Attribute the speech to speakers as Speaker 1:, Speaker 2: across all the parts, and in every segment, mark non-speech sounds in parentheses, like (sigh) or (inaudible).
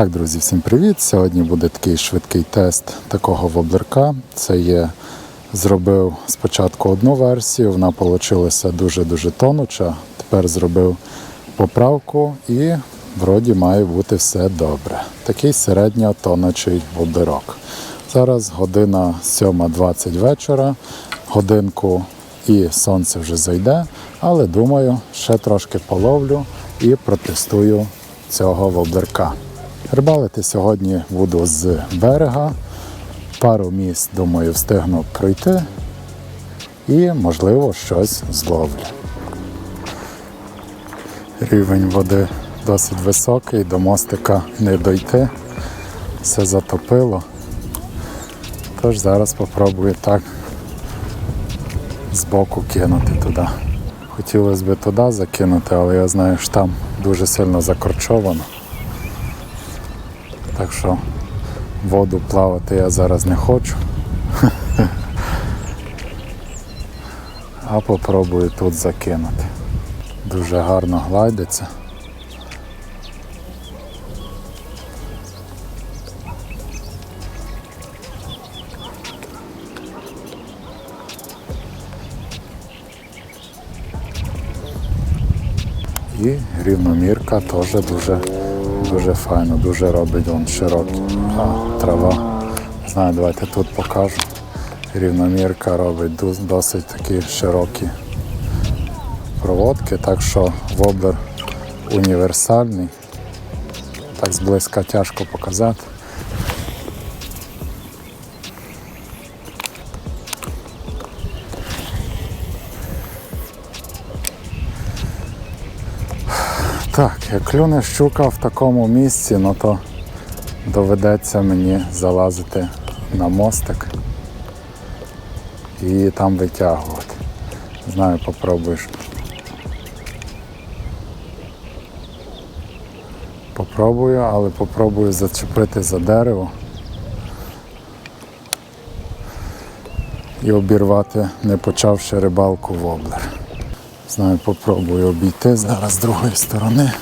Speaker 1: Так, друзі, всім привіт! Сьогодні буде такий швидкий тест такого воблерка. Це є зробив спочатку одну версію, вона вийшла дуже-дуже тонуча. Тепер зробив поправку і вроді має бути все добре. Такий середньо тонучий воблерок. Зараз година 7.20 вечора, годинку і сонце вже зайде, але думаю, ще трошки половлю і протестую цього воблерка. Рибалити сьогодні буду з берега. Пару місць, думаю, встигну пройти і, можливо, щось зловлю. Рівень води досить високий, до мостика не дойти, все затопило. Тож зараз спробую так збоку кинути туди. Хотілося б туди закинути, але я знаю, що там дуже сильно закорчовано. Так що воду плавати я зараз не хочу. А попробую тут закинути. Дуже гарно гладиться. І рівномірка теж дуже, дуже файно, дуже робить он широкий. А, трава. Знаю, давайте тут покажу. Рівномірка робить досить такі широкі проводки, так що воблер універсальний. Так зблизька тяжко показати. Так, як клюне щука в такому місці, ну то доведеться мені залазити на мостик і там витягувати. Знаю, попробуєш. Попробую, але попробую зачепити за дерево і обірвати, не почавши рибалку воблер. Знаю, попробую обійти зараз з другої сторони.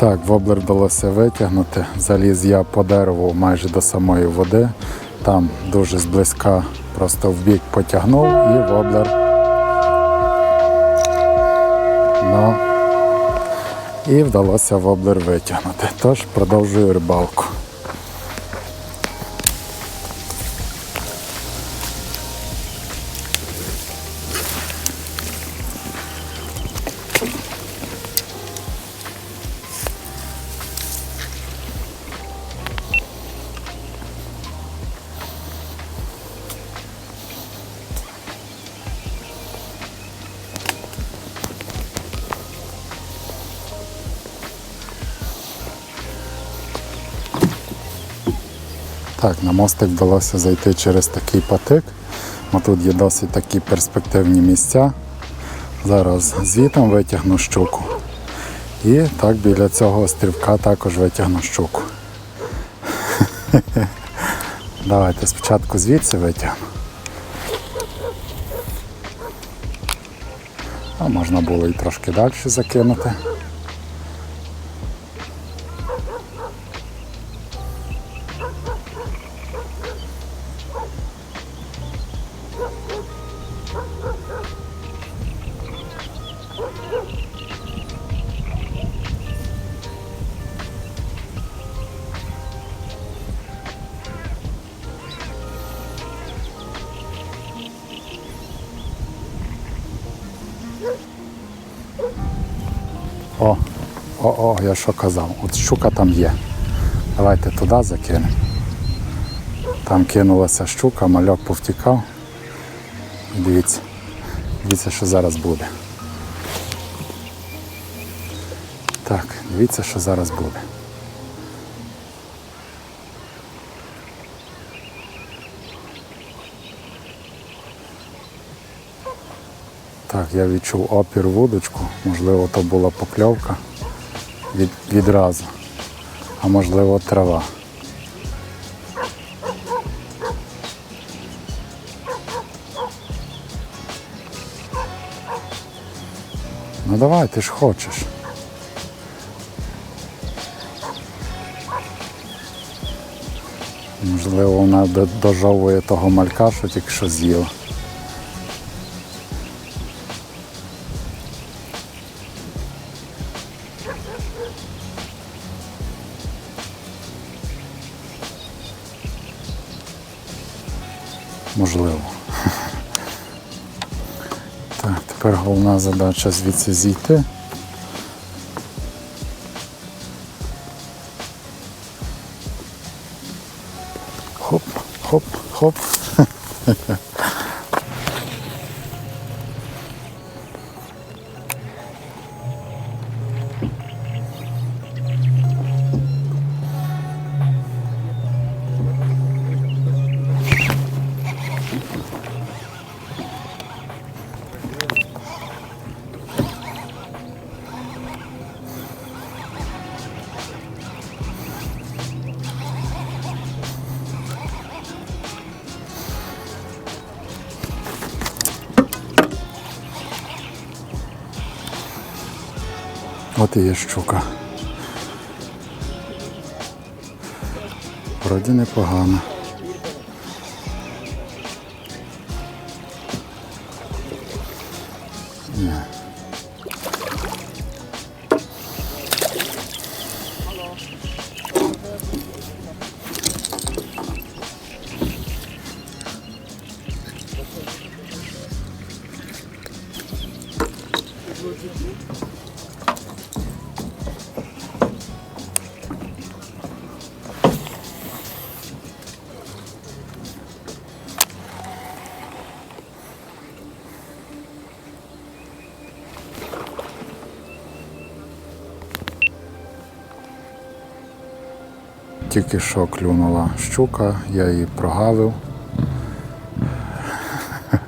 Speaker 1: Так, воблер вдалося витягнути. Заліз я по дереву майже до самої води. Там дуже зблизька просто в бік потягнув і воблер Ну, і вдалося воблер витягнути. Тож продовжую рибалку. Так, на мостик вдалося зайти через такий патик. Ну, Тут є досить такі перспективні місця. Зараз звітом витягну щуку. І так біля цього острівка також витягну щуку. (laughs) Давайте спочатку звідси витягну. А можна було і трошки далі закинути. О, о, о, я що казав. От щука там є. Давайте туди закинемо. Там кинулася щука, мальок повтікав. Дивіться, дивіться, що зараз буде. Так, дивіться, що зараз буде. Так, я відчув опір вудочку, можливо, то була покльовка від, відразу, а можливо трава. Ну давай, ти ж хочеш. Можливо, вона дожовує того малька, що тільки що з'їла. Можливо. Так, тепер головна задача звідси зійти. Хоп, хоп, хоп. От і є щука. Вроді непогано. Ні. Тільки що клюнула щука, я її прогавив. (laughs)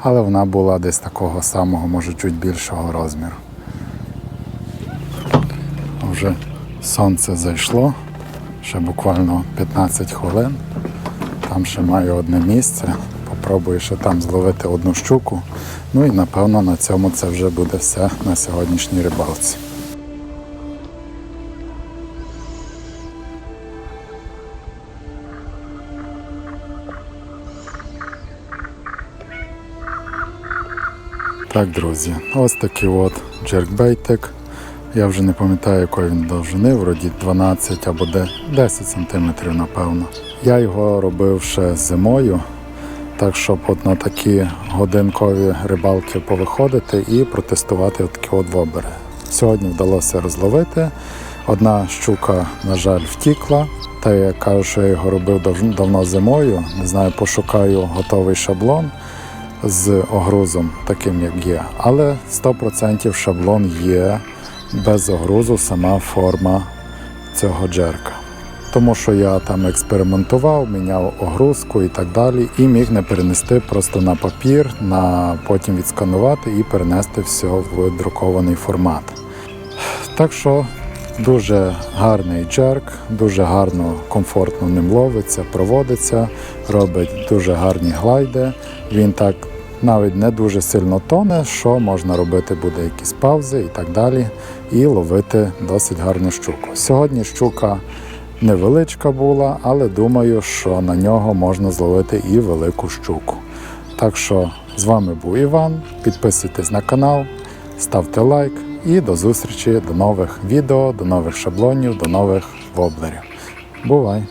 Speaker 1: Але вона була десь такого самого, може чуть більшого розміру. Вже сонце зайшло, ще буквально 15 хвилин. Там ще маю одне місце. Попробую ще там зловити одну щуку. Ну і напевно на цьому це вже буде все на сьогоднішній рибалці. Так, друзі, ось такий от джеркбейтик. Я вже не пам'ятаю, якої він довжини, вроді 12 або 10 см, напевно. Я його робив ще зимою, так щоб от на такі годинкові рибалки повиходити і протестувати такі от вобери. Сьогодні вдалося розловити. Одна щука, на жаль, втікла. Та я кажу, що я його робив давно зимою. Не знаю, пошукаю готовий шаблон з огрузом, таким як є. Але 100% шаблон є без огрузу сама форма цього джерка. Тому що я там експериментував, міняв огрузку і так далі, і міг не перенести просто на папір, на потім відсканувати і перенести все в друкований формат. Так що дуже гарний джерк, дуже гарно, комфортно ним ловиться, проводиться, робить дуже гарні глайди. Він так навіть не дуже сильно тоне, що можна робити буде якісь паузи і так далі, і ловити досить гарну щуку. Сьогодні щука невеличка була, але думаю, що на нього можна зловити і велику щуку. Так що з вами був Іван. Підписуйтесь на канал, ставте лайк і до зустрічі, до нових відео, до нових шаблонів, до нових воблерів. Бувай!